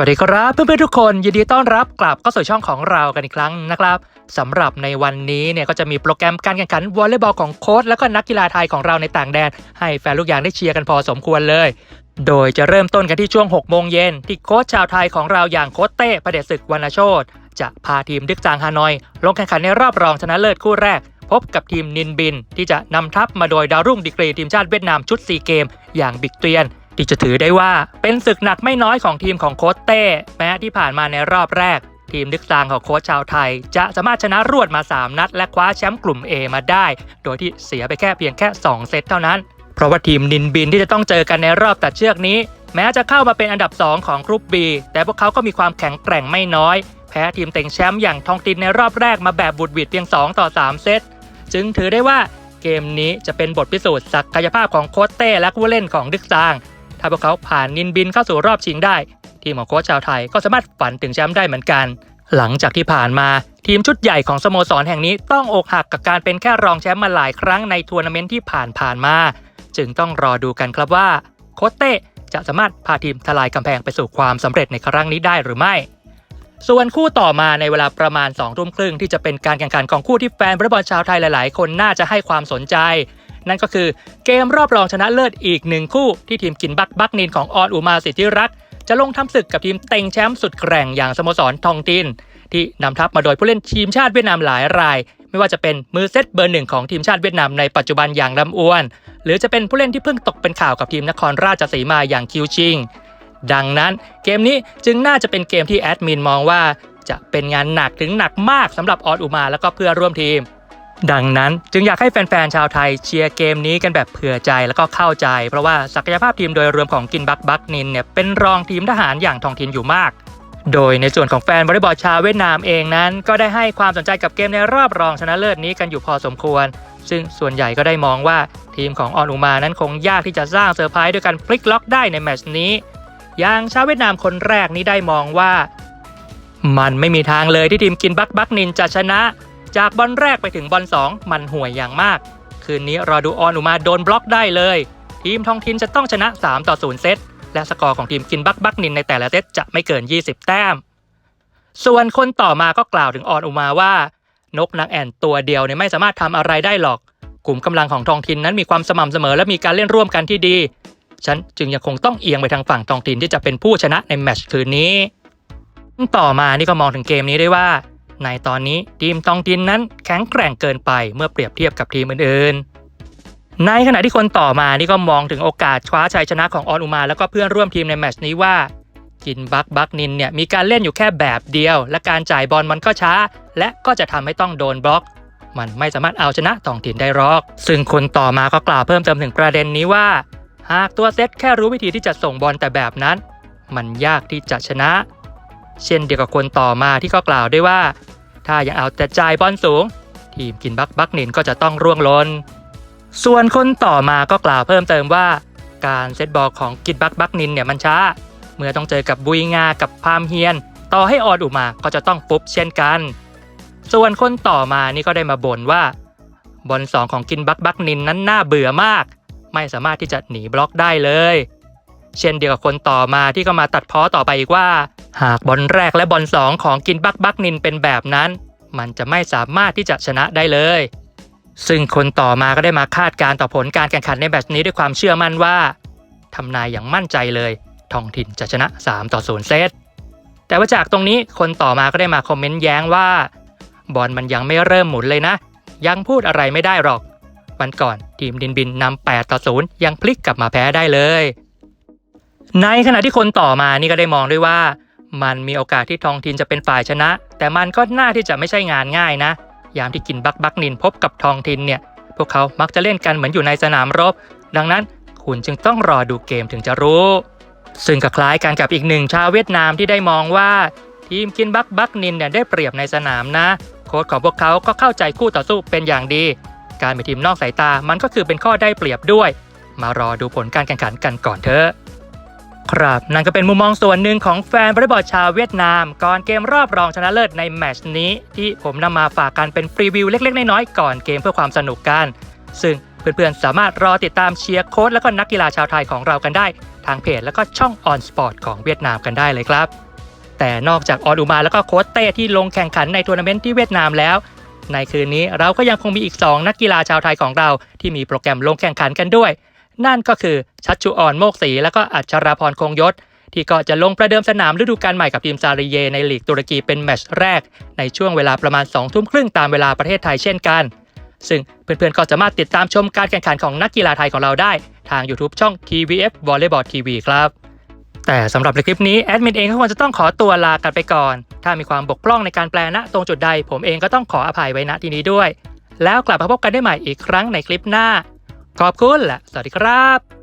วัสดีครับเพื่อนๆทุกคนยินดีต้อนรับกลับเข้าสู่ช่องของเรากันอีกครั้งนะครับสำหรับในวันนี้เนี่ยก็จะมีโปรแกรมการแข่งขันวอลเลย์บอลของโค้ชแล้วก็นักกีฬาไทยของเราในต่างแดน ให้แฟนลูกยางได้เชียร์กันพอสมควรเลย โดยจะเริ่มต้นกันที่ช่วง 6 โมงเย็นที่โค้ชชาวไทยของเราอย่างโค้ชเต้ประเดชศึกวรรณโชตจะพาทีมดึกจางฮานอย ลงแข่งขันในรอบรองชนะเลิศคู่แรก พบกับทีมนินบิน ที่จะนำทัพมาโดยดาวรุ่งดีกรีทีมชาติเวียดนามชุดซีเกม อย่างบิกเตียน ที่จะถือได้ว่าเป็นศึกหนักไม่น้อยของทีมของโค้ชเต้แม้ที่ผ่านมาในรอบแรก ทีมดึกซางของโค้ชชาวไทย จะสามารถชนะรวดมา 3 นัด และคว้าแชมป์กลุ่ม A มาได้ โดยที่เสียไปแค่เพียงแค่ 2 เซตเท่านั้น เพราะว่าทีมนินบินที่จะต้องเจอกันในรอบตัดเชือกนี้ แม้จะเข้ามาเป็นอันดับ 2 ของกรุ๊ป B แต่พวกเขาก็มีความแข็งแกร่งไม่น้อย แพ้ทีมเต็งแชมป์อย่างทองตินในรอบแรกมาแบบบุดหวิดเพียง 2 ต่อ 3 เซตจึงถือได้ว่าเกมนี้จะเป็นบทพิสูจน์ศักยภาพของโค้ชเต้และผู้เล่นของดึกซาง ถ้าพวกเขาผ่านนินบินเข้าสู่รอบชิงได้ ทีมของโค้ชชาวไทยก็สามารถฝันถึงแชมป์ได้เหมือนกัน หลังจากที่ผ่านมาทีมชุดใหญ่ของสโมสรแห่งนี้ต้องอกหักกับการเป็นแค่รองแชมป์มาหลายครั้งในทัวร์นาเมนต์ที่ผ่านผ่านมา จึงต้องรอดูกันครับว่าโค้ชเต้จะสามารถพาทีมทลายกำแพงไปสู่ความสำเร็จในครั้งนี้ได้หรือไม่ ส่วนคู่ต่อมาในเวลาประมาณ2องทุ่มครึ่งที่จะเป็นการแข่งขันของคู่ที่แฟนบอลชาวไทยหลาย ๆ คนน่าจะให้ความสนใจ นั่นก็คือเกมรอบรองชนะเลิศอีกหนึ่งคู่ที่ทีมกินบักบักนินของออนอุมาสิทธิรักษ์จะลงทำศึกกับทีมเต็งแชมป์สุดแกร่งอย่างสโมสรทองติน ที่นำทัพมาโดยผู้เล่นทีมชาติเวียดนามหลายราย ไม่ว่าจะเป็นมือเซตเบอร์หนึ่งของทีมชาติเวียดนามในปัจจุบันอย่างลำอ้วน หรือจะเป็นผู้เล่นที่เพิ่งตกเป็นข่าวกับทีมนครราชสีมาอย่างคิวชิงดังนั้นเกมนี้จึงน่าจะเป็นเกมที่แอดมินมองว่า จะเป็นงานหนักถึงหนักมากสำหรับออสอุมาแล้วก็เพื่อร่วมทีม ดังนั้นจึงอยากให้แฟนๆ ชาวไทยเชียร์เกมนี้กันแบบเผื่อใจแล้วก็เข้าใจ เพราะว่าศักยภาพทีมโดยรวมของกินบักบักนินเนี่ยเป็นรองทีมทหารอย่างทองทินอยู่มาก โดยในส่วนของแฟนวอลเลย์บอลชาวเวียดนามเองนั้น ก็ได้ให้ความสนใจกับเกมในรอบรองชนะเลิศนี้กันอยู่พอสมควร ซึ่งส่วนใหญ่ก็ได้มองว่าทีมของออนอุมานั้นคงยากที่จะสร้างเซอร์ไพรส์ด้วยการพลิกล็อกได้ในแมตช์นี้ อย่างชาวเวียดนามคนแรกนี้ได้มองว่า มันไม่มีทางเลยที่ทีมกินบักบักนินจะชนะ จากบอลแรกไปถึงบอล2 มันห่วยอย่างมาก คืนนี้รอดูออนอุมาโดนบล็อกได้เลย ทีมทองทินจะต้องชนะ 3 ต่อ 0 เซต และสกอร์ของทีมกินบักบักนินในแต่ละเซตจะไม่เกิน 20 แต้ม ส่วนคนต่อมาก็กล่าวถึงออนอุมาว่า นกนางแอ่นตัวเดียวเนี่ยไม่สามารถทำอะไรได้หรอก กลุ่มกำลังของทองทินนั้นมีความสม่ำเสมอและมีการเล่นร่วมกันที่ดี ฉันจึงยังคงต้องเอียงไปทางฝั่งทองทินที่จะเป็นผู้ชนะในแมตช์คืนนี้ ต่อมานี่ก็มองถึงเกมนี้ได้ว่า ในตอนนี้ทีมทองทินนั้นแข็งแกร่งเกินไปเมื่อเปรียบเทียบกับทีมอื่นๆ ในขณะที่คนต่อมานี่ก็มองถึงโอกาสคว้าชัยชนะของออนอุมา แล้วก็เพื่อนร่วมทีมในแมตช์นี้ว่ากินบักบักนินเนี่ยมีการเล่นอยู่แค่แบบเดียว และการจ่ายบอลมันก็ช้า และก็จะทำให้ต้องโดนบล็อก มันไม่สามารถเอาชนะทองถิ่นได้หรอก ซึ่งคนต่อมาก็กล่าวเพิ่มเติมถึงประเด็นนี้ว่า หากตัวเซตแค่รู้วิธีที่จะส่งบอลแต่แบบนั้น มันยากที่จะชนะ เช่นเดียวกับคนต่อมาที่ก็กล่าวด้วยว่า ถ้ายังเอาแต่จ่ายบอลสูง ทีมกินบักบักนินก็จะต้องร่วงลนส่วนคนต่อมาก็กล่าวเพิ่มเติมว่า การเซตบอลของกินบักบักนินเนี่ยมันช้า เมื่อต้องเจอกับบุยงากับพามเฮียน ต่อให้ออดอุมาก็จะต้องปุ๊บเช่นกัน ส่วนคนต่อมานี่ก็ได้มาบ่นว่าบอลสองของกินบักบักนินนั้นน่าเบื่อมาก ไม่สามารถที่จะหนีบล็อกได้เลย เช่นเดียวกับคนต่อมาที่ก็มาตัดพ้อต่อไปอีกว่า หากบอลแรกและบอลสองของกินบักบักนินเป็นแบบนั้น มันจะไม่สามารถที่จะชนะได้เลย ซึ่งคนต่อมาก็ได้มาคาดการณ์ต่อผลการแข่งขันในแมตช์นี้ด้วยความเชื่อมั่นว่าทำนายอย่างมั่นใจเลยทองถิ่นจะชนะ 3 ต่อ0เซตแต่ว่าจากตรงนี้คนต่อมาก็ได้มาคอมเมนต์แย้งว่า บอลมันยังไม่เริ่มหมุนเลยนะ ยังพูดอะไรไม่ได้หรอก วันก่อนทีมดินบินนำ8ต่อ0ยังพลิกกลับมาแพ้ได้เลย ในขณะที่คนต่อมานี่ก็ได้มองด้วยว่า มันมีโอกาสที่ทองทินจะเป็นฝ่ายชนะ แต่มันก็น่าที่จะไม่ใช่งานง่ายนะ ยามที่กินบักบักนินพบกับทองทินเนี่ย พวกเขามักจะเล่นกันเหมือนอยู่ในสนามรบ ดังนั้นคุณจึงต้องรอดูเกมถึงจะรู้ ซึ่งก็คล้ายกันกับอีกหนึ่งชาวเวียดนามที่ได้มองว่า ทีมกินบักบักนินเนี่ยได้เปรียบในสนามนะ โค้ชของพวกเขาก็เข้าใจคู่ต่อสู้เป็นอย่างดี การเป็นทีมนอกสายตามันก็คือเป็นข้อได้เปรียบด้วย มารอดูผลการแข่งขันกันก่อนเถอะ ครับ นั่นก็เป็นมุมมองส่วนหนึ่งของแฟนวอลเลย์บอลชาวเวียดนาม ก่อนเกมรอบรองชนะเลิศในแมชนี้ ที่ผมนำมาฝากกันเป็นพรีวิวเล็กๆ น้อยๆก่อนเกมเพื่อความสนุกกัน ซึ่งเพื่อนๆ สามารถรอติดตามเชียร์โค้ชและก็นักกีฬาชาวไทยของเรากันได้ ทางเพจและก็ช่อง On Sport ของเวียดนามกันได้เลยครับ แต่นอกจากออนอุมาแล้วก็โค้ชเต้ที่ลงแข่งขันในทัวร์นาเมนต์ที่เวียดนามแล้ว ในคืนนี้เราก็ยังคงมีอีก 2 นักกีฬาชาวไทยของเรา ที่มีโปรแกรมลงแข่งขันกันด้วย นั่นก็คือชัชชุออนโมกศรีและก็อัชราพรคงยศ ที่ก็จะลงประเดิมสนามฤดูกาลใหม่กับทีมซาริเยในลีกตุรกีเป็นแมตช์แรก ในช่วงเวลาประมาณ2ทุ่มครึ่งตามเวลาประเทศไทยเช่นกัน ซึ่งเพื่อนๆก็สามารถติดตามชมการแข่งขันของนักกีฬาไทยของเราได้ ทาง YouTube ช่อง TVF Volleyball TV ครับแต่สำหรับในคลิปนี้แอดมินเองก็ควรจะต้องขอตัวลากันไปก่อน ถ้ามีความบกพร่องในการแปลณตรงจุดใด ผมเองก็ต้องขออภัยไว้ณที่นี้ด้วย แล้วกลับมาพบกันได้ใหม่อีกครั้งในคลิปหน้า ขอบคุณและสวัสดีครับ